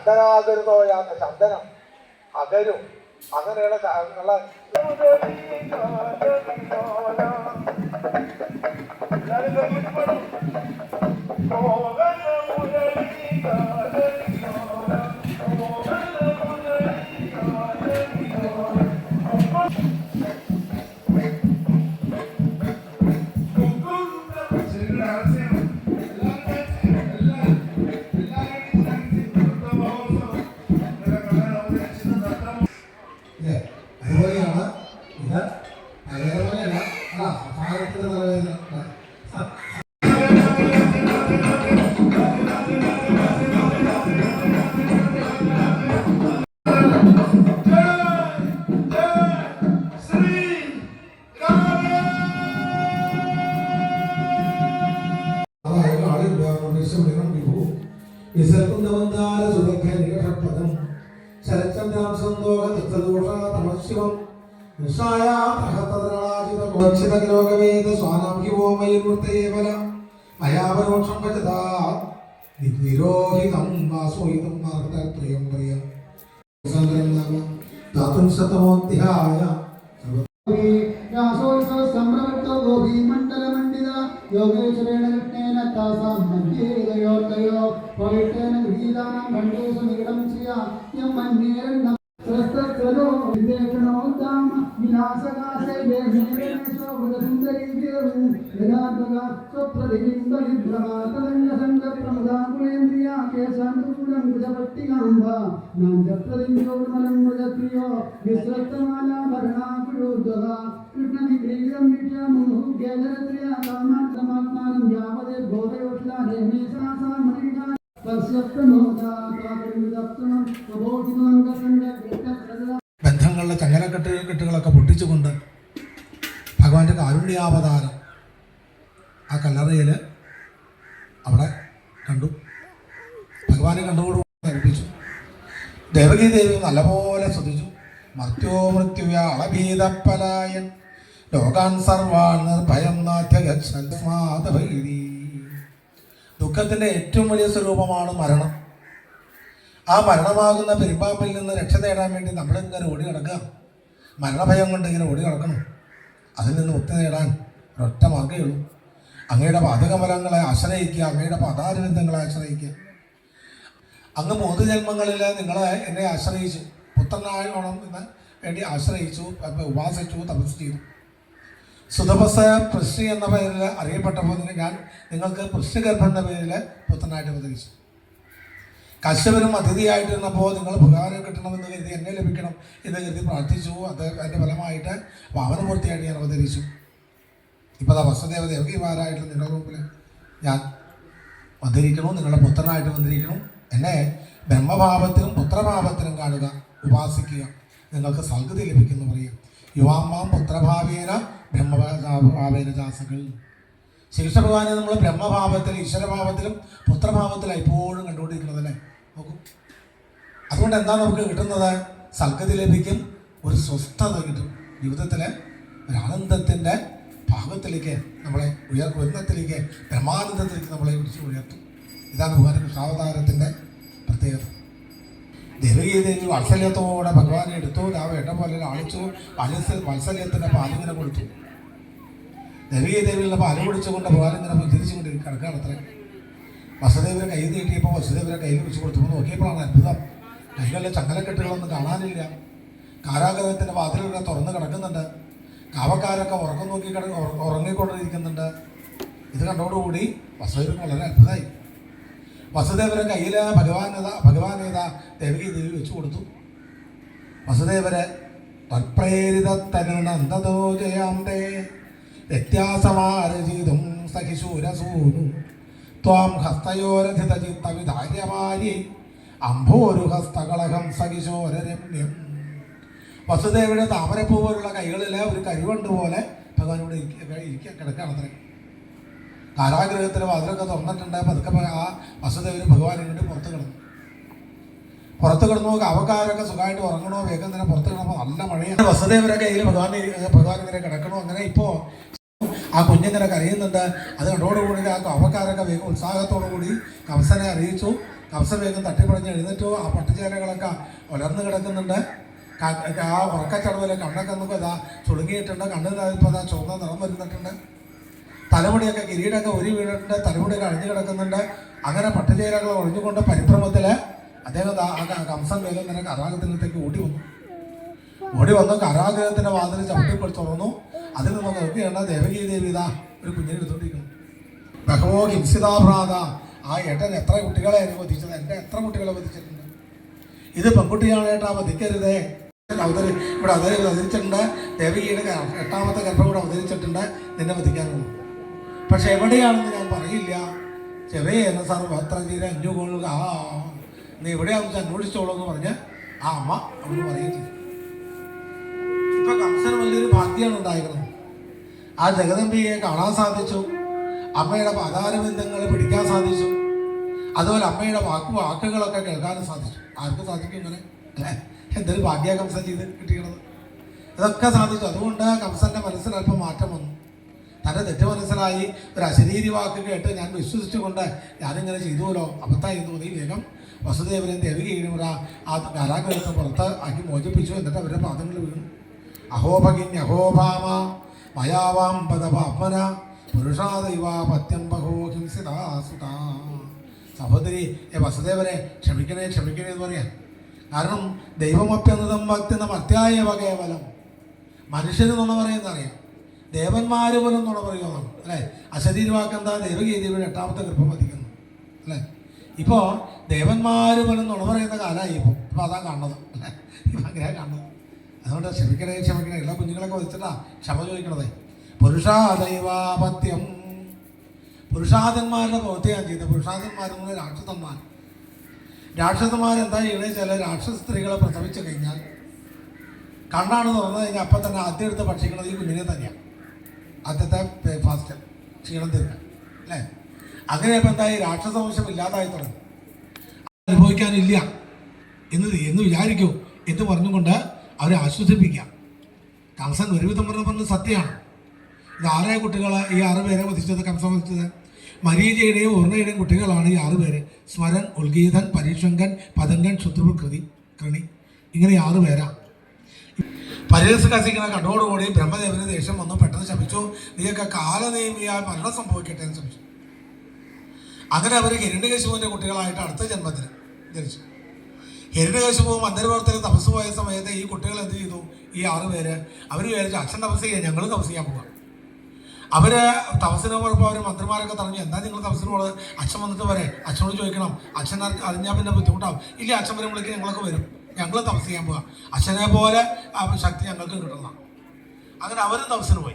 ചന്ദനാകരുതോയാന്ന ചന്ദനം അകരും. അങ്ങനെയുള്ള ഉള്ള? വിസർക്കുന്നവന്താര സുഖ നികഷപ്പദം ശരചന്ദ്രാം സന്തോഷ തത്സദോഷ തമശിവം. ഗോപീമണ്ഡലമണ്ഡിത. യോഗേശ്വരേണ താസാം മധ്യേതയോർത്തയോ പവിത്രേണ ഗൃഹീതാനാം ഖണ്ഡേഷു നികടം ചെയ്യാ യം മന്യേരണ്ണം സ്വസ്തസ്വരോ വിദേശണോ താമ വിലാസകാസേ ദേഹേരണേശോ വൃതസുന്ദരീദേവു യഥാർത്ഥക സ്വപ്രതിബിംബ വിഭ്രമാതരംഗ സംഘ പ്രമുദാകുലേന്ദ്രിയ കേശാന്തകൂലം കുജപട്ടികാംബ നാഞ്ചപ്രതിഞ്ചോർമലം മൃഗപ്രിയോ വിശ്രസ്തമാലാഭരണാകുലോദ്വഹ കൃഷ്ണനിഗ്രീകം വിദ്യാമുഹു ഗേജരത്രിയ കാമാർത്ഥമാത്മാനം യാവതേ ബോധയോഷ്ല രമേശാസാ മണികാ ബന്ധങ്ങളുടെ ചങ്ങലക്കെട്ട് കെട്ടുകളൊക്കെ പൊട്ടിച്ചുകൊണ്ട് ഭഗവാന്റെ കാരുണ്യാവതാരം ആ കല്ലറയിൽ അവിടെ കണ്ടു. ഭഗവാനെ കണ്ടുകൊണ്ട് ധരിപ്പിച്ചു ദേവകി ദേവി നല്ലപോലെ ശ്രദ്ധിച്ചു. മർത്യോ മൃത്യുവ അളഭീതപ്പലായൻ ലോകാൻ സർവാൻ നിർഭയം നാഥ്യഗച്ഛാതഭൈരി ദുഃഖത്തിന്റെ ഏറ്റവും വലിയ സ്വരൂപമാണ് മരണം. ആ മരണമാകുന്ന പെരുമ്പാമ്പിൽ നിന്ന് രക്ഷ നേടാൻ വേണ്ടി നമ്മളിങ്ങനെ ഓടി കിടക്കുക മരണഭയം കൊണ്ട് ഇങ്ങനെ ഓടി കിടക്കണം അതിൽ നിന്ന് മുക്തി നേടാൻ ഒരൊറ്റ മാർഗമേ ഉള്ളൂ. അങ്ങയുടെ പാതകമലങ്ങളെ ആശ്രയിക്കുക അങ്ങയുടെ പദാരവിന്ദങ്ങളെ ആശ്രയിക്കുക. അങ്ങ് മൂന്ന് ജന്മങ്ങളിൽ നിങ്ങളെ എന്നെ ആശ്രയിച്ചു പുത്രനായോണം എന്ന് വേണ്ടി ആശ്രയിച്ചു ഉപാസിച്ചു തപസ് ചെയ്തു. സുതപസ് പൃഷ്ടി എന്ന പേരിൽ അറിയപ്പെട്ടപ്പോൾ പോലെ ഞാൻ നിങ്ങൾക്ക് പൃഷ്ടിഗർഭ എന്ന പേരിൽ പുത്രനായിട്ട് ഉപദേശിച്ചു. കശ്യപനും അതിഥിയായിട്ടിരുന്നപ്പോൾ നിങ്ങൾ ഭഗവാനെ കിട്ടണമെന്ന് കരുതി എന്നെ ലഭിക്കണം എന്ന് കരുതി പ്രാർത്ഥിച്ചു. അത് അതിന്റെ ഫലമായിട്ട് വാമനമൂർത്തിയായിട്ട് ഞാൻ അവതരിച്ചു. ഇപ്പോൾ അതാ വസുദേവ ദേവകിമാരായിട്ട് നിങ്ങളുടെ മുമ്പിൽ ഞാൻ വന്നിരിക്കണു നിങ്ങളുടെ പുത്രനായിട്ട് വന്നിരിക്കണു എന്നെ ബ്രഹ്മഭാവത്തിനും പുത്രഭാവത്തിനും കാണുക ഉപാസിക്കുക. നിങ്ങൾക്ക് സൽഗതി ലഭിക്കുന്നു പറയുക യുവാമ്മാം പുത്രഭാവേന ബ്രഹ്മഭാവേന ശ്രീകൃഷ്ണ ശിക്ഷഭഗവാനെ നമ്മൾ ബ്രഹ്മഭാവത്തിൽ ഈശ്വരഭാവത്തിലും പുത്രഭാവത്തിലും എപ്പോഴും കണ്ടുകൊണ്ടിരിക്കുന്നത് അല്ലേ നോക്കൂ. അതുകൊണ്ട് എന്താ നമുക്ക് കിട്ടുന്നത്? സൽഗതി ലഭിക്കും ഒരു സ്വസ്ഥത കിട്ടും. ജീവിതത്തിലെ ഒരാനന്ദത്തിന്റെ ഭാഗത്തിലേക്ക് നമ്മളെ ഉയർ ഉന്നത്തിലേക്ക് ബ്രഹ്മാനന്ദത്തിലേക്ക് നമ്മളെ വിളിച്ച് ഉയർത്തും. ഇതാണ് ഭഗവാൻ കൃഷ്ണാവതാരത്തിന്റെ പ്രത്യേകത. ദേവകീ ദേവി വാത്സല്യത്തോടെ ഭഗവാനെ എടുത്തു. ആ വേണ്ട പോലെ ലാളിച്ചു വാത്സല്യ വാത്സല്യത്തിന്റെ പാലിങ്ങനെ കൊടുത്തു. ദേവീ ദേവിയുള്ള പാൽ കുടിച്ചുകൊണ്ട് ഭഗവാൻ ഇങ്ങനെ പുഞ്ചിരിച്ചുകൊണ്ട് കിടക്കുകയാണ് അത്ര. വസുദേവരെ കൈ നീട്ടിയപ്പോൾ വസുദേവരെ കയ്യിൽ വെച്ച് കൊടുത്തപ്പോൾ നോക്കിയപ്പോഴാണ് അത്ഭുതം. കൈകളിലെ ചങ്ങലക്കെട്ടുകളൊന്നും കാണാനില്ല. കാരാഗ്രഹത്തിന്റെ വാതിലൊക്കെ തുറന്ന് കിടക്കുന്നുണ്ട്. കാവക്കാരൊക്കെ ഉറക്കം നോക്കി കിട ഉറ- ഉറങ്ങിക്കൊണ്ടിരിക്കുന്നുണ്ട്. ഇത് കണ്ടോടുകൂടി വസുദേവർക്ക് വളരെ അത്ഭുതമായി. വസുദേവരെ കയ്യിൽ ഭഗവാനത ഭഗവാനേത ദേവകി ദേവി വെച്ചു കൊടുത്തു. വസുദേവരെ തത്പ്രേരിതത്തനുനന്ദതോ ജയാന്തേ വ്യത്യാസമാരചിതും സഖിശൂരസൂനു ത്വാം ഹസ്തയോരധിതചിത്തവിധാര്യമാരി അംഭോരു ഹസ്തകളഹം സഖിശോരരമ്യം വസുദേവയുടെ താമരപ്പൂ പോലുള്ള കൈകളിലെ ഒരു കരിവണ്ട് പോലെ ഭഗവാൻ ഇവിടെ ഇരിക്ക ഇരിക്ക കിടക്കുകയാണ് അത്രേ. കാരാഗ്രഹത്തിലെ വാതിലൊക്കെ തുറന്നിട്ടുണ്ട്. പതുക്കെ ആ വസുദേവന് ഭഗവാൻ വേണ്ടി പുറത്ത് കിടന്നു. പുറത്ത് കിടന്നു അവക്കാരൊക്കെ സുഖമായിട്ട് ഉറങ്ങണോ വേഗം തന്നെ പുറത്ത് കിടന്നപ്പോൾ നല്ല മഴയാണ് വസുദേവരെ കയ്യിൽ ഭഗവാൻ ഭഗവാൻ ഇങ്ങനെ കിടക്കണോ. അങ്ങനെ ഇപ്പോൾ ആ കുഞ്ഞിങ്ങനെ കരയുന്നുണ്ട്. അത് കണ്ടോടുകൂടി ആ അവക്കാരൊക്കെ വേഗം ഉത്സാഹത്തോടു കൂടി കംസനെ അറിയിച്ചു. കംസ വേഗം തട്ടിപ്പടഞ്ഞ് എഴുന്നേറ്റു. ആ പട്ടുചേരകളൊക്കെ ഉലർന്നു കിടക്കുന്നുണ്ട്. ആ ഉറക്കച്ചടവിലെ കണ്ണൊക്കെ നമുക്ക് ഇതാ ചുളുങ്ങിയിട്ടുണ്ട്. കണ്ണിന് ഇപ്പോൾ ചുവന്ന നിറം വരുന്നിട്ടുണ്ട്. തലമുടിയൊക്കെ കിരീടമൊക്കെ ഒരു വീണിട്ടുണ്ട് തലമുടിയൊക്കെ അഴിഞ്ഞു കിടക്കുന്നുണ്ട്. അങ്ങനെ പട്ടുചേരകൾ ഒഴിഞ്ഞുകൊണ്ട് പരിഭ്രമത്തിൽ അദ്ദേഹം കംസൻ വേഗം തന്നെ കറാഗത്തിനടുത്തേക്ക് ഓടി വന്നു. ഓടി വന്ന് കരാഗ്രഹത്തിന്റെ വാതിൽ ചവിട്ടിപ്പൊളി തുറന്നു. അതിൽ നിന്ന് നോക്കിയാണ് ദേവകീ ദേവി ഇതാ ഒരു കുഞ്ഞിനെ എടുത്തോണ്ടിരിക്കുന്നു ബഹവോ ഹിംസിതാഭ്രാത ആ ഏട്ടൻ എത്ര കുട്ടികളെയായിരുന്നു വധിച്ചത്? എന്റെ എത്ര കുട്ടികളെ വധിച്ചിട്ടുണ്ട്? ഇത് പെൺകുട്ടിയാണ് ഏട്ടാ വധിക്കരുതേ. അവതരി ഇവിടെ അവതരി അവതരിച്ചിട്ടുണ്ട്. ദേവികയുടെ എട്ടാമത്തെ ഗർഭം ഇവിടെ അവതരിച്ചിട്ടുണ്ട്. നിന്നെ വധിക്കാനുള്ളൂ പക്ഷെ എവിടെയാണെന്ന് ഞാൻ പറയില്ല. ചെറിയ സർവത്ര തീരെ അഞ്ഞുകൊള്ളുക ആ നീ എവിടെയാണെന്ന് അന്വേഷിച്ചോളൂ എന്ന് പറഞ്ഞ് ആ അമ്മ അവന് പറയുന്നു ഇപ്പൊ കംസന് വലിയൊരു ഭാഗ്യമാണ് ഉണ്ടായിരുന്നത്. ആ ജഗദമ്പിയെ കാണാൻ സാധിച്ചു. അമ്മയുടെ പാതാരബന്ധങ്ങൾ പിടിക്കാൻ സാധിച്ചു. അതുപോലെ അമ്മയുടെ വാക്കു വാക്കുകളൊക്കെ കേൾക്കാനും സാധിച്ചു. ആർക്കും സാധിക്കും ഇങ്ങനെ? എന്തൊരു ഭാഗ്യ കംസൻ ചെയ്ത് കിട്ടിയത് ഇതൊക്കെ സാധിച്ചു. അതുകൊണ്ട് കംസന്റെ മനസ്സിൽ അല്പം മാറ്റം വന്നു. തന്റെ തെറ്റ് മനസ്സിലായി ഒരു അശരീരി വാക്ക് കേട്ട് ഞാൻ വിശ്വസിച്ചുകൊണ്ട് ഞാനിങ്ങനെ ചെയ്തുവല്ലോ. അബദ്ധമായി തോന്നി വേഗം വസുദേവനെ ദേവി കൂടെ ആ കാരാഗ്രഹത്തെ പുറത്ത് ആക്കി മോചിപ്പിച്ചു എന്നിട്ട് അവരുടെ പാദങ്ങളിൽ വീണു. അഹോഭഗിന് അഹോഭാമ മയാവാം പദപാത്മന പുരുഷാദൈവാപത്യം ബഹോ സഹോദരി ഏ വസുദേവനെ ക്ഷമിക്കണേ ക്ഷമിക്കണേ എന്ന് പറയാൻ കാരണം ദൈവമപ്യന്നതം ഭക്തി അത്യായവ കേവലം മനുഷ്യന് നുണ പറയുന്ന അറിയാം ദേവന്മാര് പോലും എന്നുള്ള പറയുമെന്നാണ് അല്ലേ? അശരീരി വാക്കെന്താ ദേവഗീതിയുടെ എട്ടാമത്തെ ഗർഭം വധിക്കുന്നു അല്ലേ? ഇപ്പോൾ ദേവന്മാര് പോലും നുണ പറയുന്ന കാലമായി ഇപ്പോൾ ഇപ്പോൾ അതാ കാണുന്നത്. അല്ലേ? ഇപ്പം കാണുന്നത്. അതുകൊണ്ട് ക്ഷമിക്കണേ ക്ഷമിക്കണേ. എല്ലാ കുഞ്ഞുങ്ങളൊക്കെ വധിച്ചിട്ടാ ക്ഷമ ചോദിക്കണതേ. പുരുഷാദൈവാപത്യം. പുരുഷാദന്മാരുടെ പ്രവൃത്തിയാണ് ചെയ്തത്. പുരുഷാദന്മാരെന്ന് രാക്ഷസന്മാർ. രാക്ഷസന്മാർ എന്താ ചെയ്യണേ ചില രാക്ഷസ സ്ത്രീകളെ പ്രസവിച്ചു കഴിഞ്ഞാൽ കണ്ണാണ് തുറന്നു കഴിഞ്ഞാൽ അപ്പം തന്നെ ആദ്യം എടുത്ത് ഭക്ഷിക്കുന്നത് ഈ കുഞ്ഞിനെ തന്നെയാണ് ആദ്യത്തെ ബ്രേക്ക്ഫാസ്റ്റ് ക്ഷീണം തീർക്കാൻ അല്ലേ? അങ്ങനെ ഇപ്പം എന്തായി? രാക്ഷസ വംശം ഇല്ലാതായി തുടങ്ങി. അനുഭവിക്കാനില്ല. എന്ന് എന്ന് വിചാരിക്കൂ. എന്ന് പറഞ്ഞുകൊണ്ട് അവരെ ആശ്വസിപ്പിക്കാം കംസൻ ഒരുവിധം പറഞ്ഞ പറഞ്ഞത് സത്യമാണ്. ഇത് ആറേ കുട്ടികൾ ഈ ആറ് പേരെ വധിച്ചത് കംസൻ വധിച്ചത്? മരീചയുടെയും ഉർണയുടെയും കുട്ടികളാണ് ഈ ആറ് പേര്. സ്മരൻ ഉൽഗീതൻ പരീക്ഷങ്കൻ പതങ്കൻ ശുദ്രകൃതി കൃണി. ഇങ്ങനെ ആറ് ആറ് പേരാ പരിഹസിക്കുന്ന കണ്ടോടുകൂടി ബ്രഹ്മദേവന് ദേഷ്യം വന്നു. പെട്ടെന്ന് ശപിച്ചു നീയൊക്കെ കാലനേമിയാൽ മരണം സംഭവിക്കട്ടെ എന്ന് ശപിച്ചു. അങ്ങനെ അവർ ഹിരണ്യകശുവിന്റെ കുട്ടികളായിട്ട് അടുത്ത ജന്മത്തിന് ജനിച്ചു. ഹിരണ്യകശുവും അന്തർവർത്തനം തപസ് പോയ സമയത്ത് ഈ കുട്ടികൾ എന്ത് ചെയ്തു? ഈ ആറ് പേര് അവർ വിചാരിച്ചു അച്ഛൻ തപസ് ചെയ്യാൻ ഞങ്ങൾ തപസ് ചെയ്യാൻ പോകാം അവർ തപസ്സിന് പോയപ്പോൾ അവർ മന്ത്രിമാരൊക്കെ പറഞ്ഞു എന്താ നിങ്ങൾ തപസ്സിന് പോകുന്നത് അച്ഛൻ വന്നിട്ട് വരെ അച്ഛനോട് ചോദിക്കണം. അച്ഛൻ അറിഞ്ഞാൽ പിന്നെ ബുദ്ധിമുട്ടാവും. ഇല്ല അച്ഛൻ വരുമ്പോഴേക്കും ഞങ്ങളൊക്കെ വരും. ഞങ്ങൾ തപസ് ചെയ്യാൻ പോകാം അച്ഛനെ പോലെ ആ ശക്തി ഞങ്ങൾക്ക് കിട്ടണം. അങ്ങനെ അവരും തപസ്സിന് പോയി.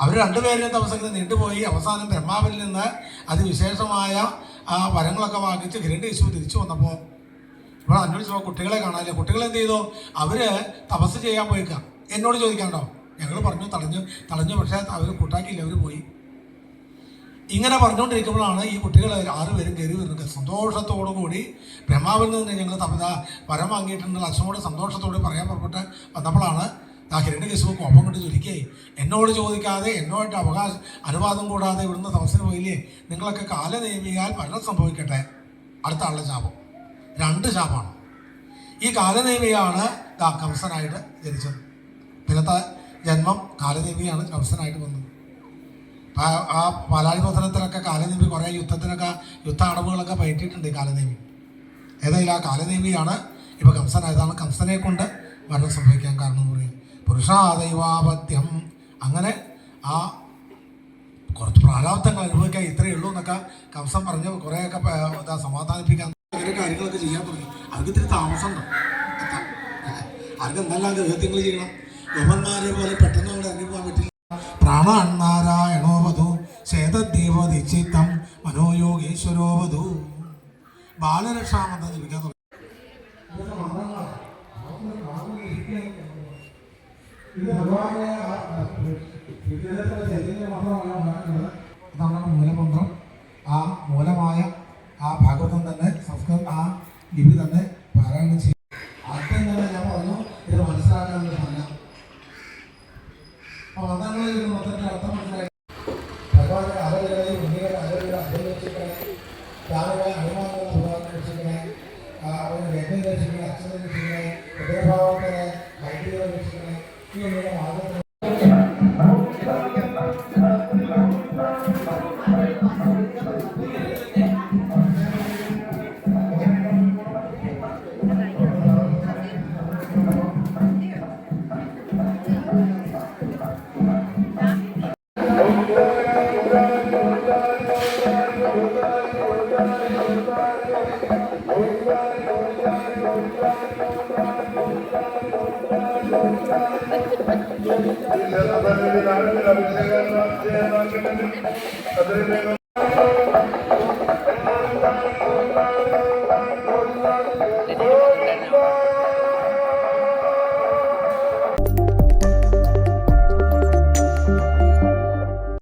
അവർ രണ്ടുപേരും തപസ്സങ്ങനെ നീണ്ടുപോയി. അവസാനം ബ്രഹ്മാവിൽ നിന്ന് അതിവിശേഷമായ ആ വരങ്ങളൊക്കെ വാങ്ങിച്ച് ഹിരണ്യശിവ തിരിച്ചു വന്നപ്പോൾ ഇവിടെ അന്വേഷിച്ചപ്പോൾ കുട്ടികളെ കാണാനില്ല. കുട്ടികൾ എന്ത് ചെയ്തു? അവർ തപസ് ചെയ്യാൻ പോയിക്കാം. എന്നോട് ചോദിക്കാണ്ടോ? ഞങ്ങൾ പറഞ്ഞു തടഞ്ഞു തടഞ്ഞു. പക്ഷേ അവർ കൂട്ടാക്കിയില്ല അവർ പോയി. ഇങ്ങനെ പറഞ്ഞുകൊണ്ടിരിക്കുമ്പോഴാണ് ഈ കുട്ടികൾ ആറുപേരും കയറി വരുന്നത്. സന്തോഷത്തോടു കൂടി ബ്രഹ്മാവിൽ നിന്ന് ഞങ്ങൾ തമിത വരം വാങ്ങിയിട്ടുണ്ട്. അച്ഛനോട് സന്തോഷത്തോടെ പറയാൻ പുറപ്പെട്ട് വന്നപ്പോഴാണ് ആ ഹിരണ്യകശിവ് കോപം കൊണ്ട് ചുരുക്കി എന്നോട് ചോദിക്കാതെ എന്നോട്ട് അവകാശ അനുവാദം കൂടാതെ ഇവിടുന്ന് തമസിന് പോയില്ലേ? നിങ്ങളൊക്കെ കാല നിയമിയാൽ മരണം സംഭവിക്കട്ടെ. അടുത്ത ആളുടെ ശാപം. രണ്ട് ശാപമാണ്. ഈ കാലനേമിയാണ് കംസനായിട്ട് ജനിച്ചത്. പിന്നത്തെ ജന്മം കാലനേമിയാണ് കംസനായിട്ട് വന്നത്. ആ ആ പാലാഴിപത്രത്തിലൊക്കെ കാലനേമി കുറേ യുദ്ധത്തിനൊക്കെ യുദ്ധ അടവുകളൊക്കെ പയറ്റിയിട്ടുണ്ട് ഈ കാലനേമി ഏതായാലും ആ കാലനേമിയാണ് ഇപ്പോൾ കംസനായതാണ് കംസനെ കൊണ്ട് മരണം സംഭവിക്കാൻ കാരണം എന്ന് പറയും പുരുഷാദൈവാപത്യം അങ്ങനെ ആ കുറച്ച് പ്രാരാബ്ദങ്ങൾ അനുഭവിക്കാൻ ഇത്രയേ ഉള്ളൂ എന്നൊക്കെ കംസൻ പറഞ്ഞ്. കുറേയൊക്കെ എന്താ സമാധാനിപ്പിക്കാൻ അങ്ങനെ കാര്യങ്ങളൊക്കെ ചെയ്യാൻ തുടങ്ങി. അവർക്ക് ഇത്തിരി താമസമുണ്ട്. അവർക്ക് എന്തെല്ലാം ഗൃഹത്യങ്ങൾ ചെയ്യണം? ഗവൺമാരെ പോലെ പെട്ടെന്ന് അവിടെ ഇറങ്ങി പറ്റില്ല. പ്രാണാനാരായണോ വധു ശേതദേവദിച്ചിത്തം മനോയോഗീശ്വരോ വധു ബാലരക്ഷാമന്ത്രം ജപിക്കാൻ തുടങ്ങി. ഇത് ഭഗവാനെ അതാണ് മൂലമന്ത്രം. ആ മൂലമായ ആ ഭാഗവതം തന്നെ സംസ്കൃതം ആ ലിപി തന്നെ പാരായണം ചെയ്യും. ആദ്യം തന്നെ ഞാൻ പറഞ്ഞു ഇത് മനസ്സിലാക്കാനുള്ള പറഞ്ഞ അപ്പൊ അതാണ് ഇത് മൊത്തത്തിൽ അർത്ഥം മനസ്സിലായി. അഭിഷേകം